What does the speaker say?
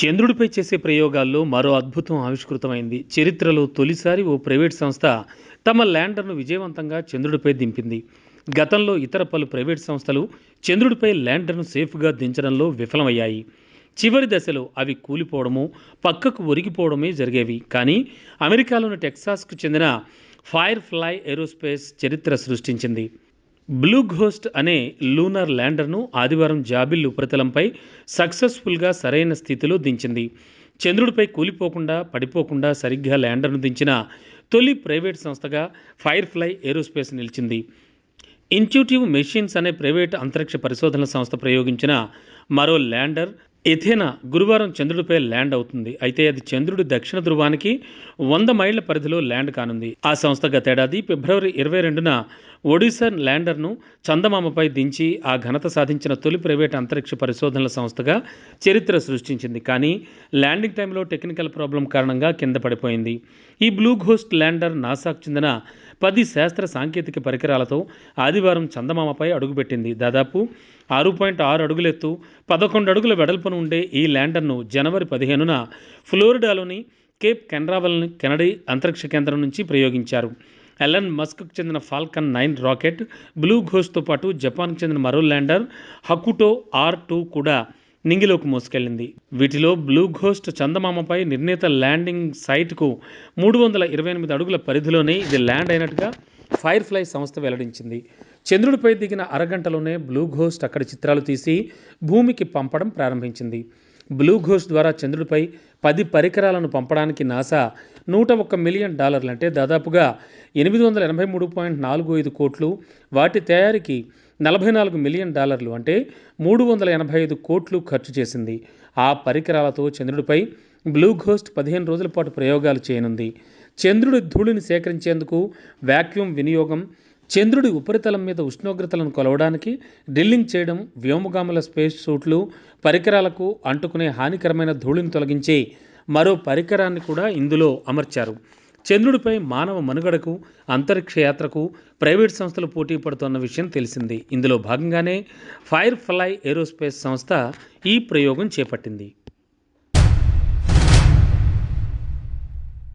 చంద్రుడిపై చేసే ప్రయోగాల్లో మరో అద్భుతం ఆవిష్కృతమైంది. చరిత్రలో తొలిసారి ఓ ప్రైవేట్ సంస్థ తమ ల్యాండర్ను విజయవంతంగా చంద్రుడిపై దింపింది. గతంలో ఇతర పలు ప్రైవేట్ సంస్థలు చంద్రుడిపై ల్యాండర్ను సేఫ్గా దించడంలో విఫలమయ్యాయి. చివరి దశలో అవి కూలిపోవడము పక్కకు ఒరిగిపోవడమే జరిగేవి. కానీ అమెరికాలోని టెక్సాస్కు చెందిన ఫైర్ ఫ్లై ఏరోస్పేస్ చరిత్ర సృష్టించింది. బ్లూ ఘోస్ట్ అనే లూనర్ ల్యాండర్ను ఆదివారం జాబిల్ ఉపరితలంపై సక్సెస్ఫుల్గా సరైన స్థితిలో దించింది. చంద్రుడిపై కూలిపోకుండా పడిపోకుండా సరిగ్గా ల్యాండర్ను దించిన తొలి ప్రైవేట్ సంస్థగా ఫైర్ ఫ్లై ఏరోస్పేస్ నిలిచింది. ఇన్ట్యూటివ్ మెషిన్స్ అనే ప్రైవేట్ అంతరిక్ష పరిశోధనల సంస్థ ప్రయోగించిన మరో ల్యాండర్ ఎథేనా గురువారం చంద్రుడిపై ల్యాండ్ అవుతుంది. అయితే అది చంద్రుడి దక్షిణ ధృవానికి వంద మైళ్ళ పరిధిలో ల్యాండ్ కానుంది. ఆ సంస్థ గతేడాది ఫిబ్రవరి ఇరవై రెండున ఒడిశా ల్యాండర్ను చందమామపై దించి ఆ ఘనత సాధించిన తొలి ప్రైవేట్ అంతరిక్ష పరిశోధనల సంస్థగా చరిత్ర సృష్టించింది. కానీ ల్యాండింగ్ టైంలో టెక్నికల్ ప్రాబ్లం కారణంగా కింద పడిపోయింది. ఈ బ్లూ ఘోస్ట్ ల్యాండర్ నాసాకు చెందిన పది శాస్త్ర సాంకేతిక పరికరాలతో ఆదివారం చందమామపై అడుగుపెట్టింది. దాదాపు ఆరు పాయింట్ ఆరు అడుగులెత్తు పదకొండు అడుగుల వెడల్పున ఉండే ఈ ల్యాండర్ను జనవరి పదిహేనున ఫ్లోరిడాలోని కేప్ కెనరావల్ కెనడీ అంతరిక్ష కేంద్రం నుంచి ప్రయోగించారు. ఎలన్ మస్క్కు చెందిన ఫాల్కన్ నైన్ రాకెట్ బ్లూ ఘోష్తో పాటు జపాన్కు చెందిన మరో ల్యాండర్ హకుటో ఆర్ టూ కూడా నింగిలోకి మోసుకెళ్ళింది. వీటిలో బ్లూ ఘోస్ట్ చందమామపై నిర్ణీత ల్యాండింగ్ సైట్కు మూడు వందల ఇరవై ఎనిమిది అడుగుల పరిధిలోనే ఇది ల్యాండ్ అయినట్టుగా ఫైర్ ఫ్లై సంస్థ వెల్లడించింది. చంద్రుడిపై దిగిన అరగంటలోనే బ్లూ ఘోస్ట్ అక్కడి చిత్రాలు తీసి భూమికి పంపడం ప్రారంభించింది. బ్లూ ఘోస్ట్ ద్వారా చంద్రుడిపై పది పరికరాలను పంపడానికి నాసా నూట ఒక్క మిలియన్ డాలర్లు అంటే దాదాపుగా ఎనిమిది వందల ఎనభై మూడు పాయింట్ నాలుగు ఐదు కోట్లు వాటి తయారీకి నలభై నాలుగు మిలియన్ డాలర్లు అంటే మూడు వందల ఎనభై ఐదు కోట్లు ఖర్చు చేసింది. ఆ పరికరాలతో చంద్రుడిపై బ్లూ ఘోస్ట్ పదిహేను రోజుల పాటు ప్రయోగాలు చేయనుంది. చంద్రుడి ధూళిని సేకరించేందుకు వాక్యూమ్ వినియోగం చంద్రుడి ఉపరితలం మీద ఉష్ణోగ్రతలను కొలవడానికి డ్రిల్లింగ్ చేయడం వ్యోమగాముల స్పేస్ సూట్లు పరికరాలకు అంటుకునే హానికరమైన ధూళిని తొలగించే మరో పరికరాన్ని కూడా ఇందులో అమర్చారు. చంద్రుడిపై మానవ మనుగడకు అంతరిక్ష యాత్రకు ప్రైవేట్ సంస్థలు పోటీ పడుతున్న విషయం తెలిసింది. ఇందులో భాగంగానే ఫైర్ ఫ్లై ఏరోస్పేస్ సంస్థ ఈ ప్రయోగం చేపట్టింది.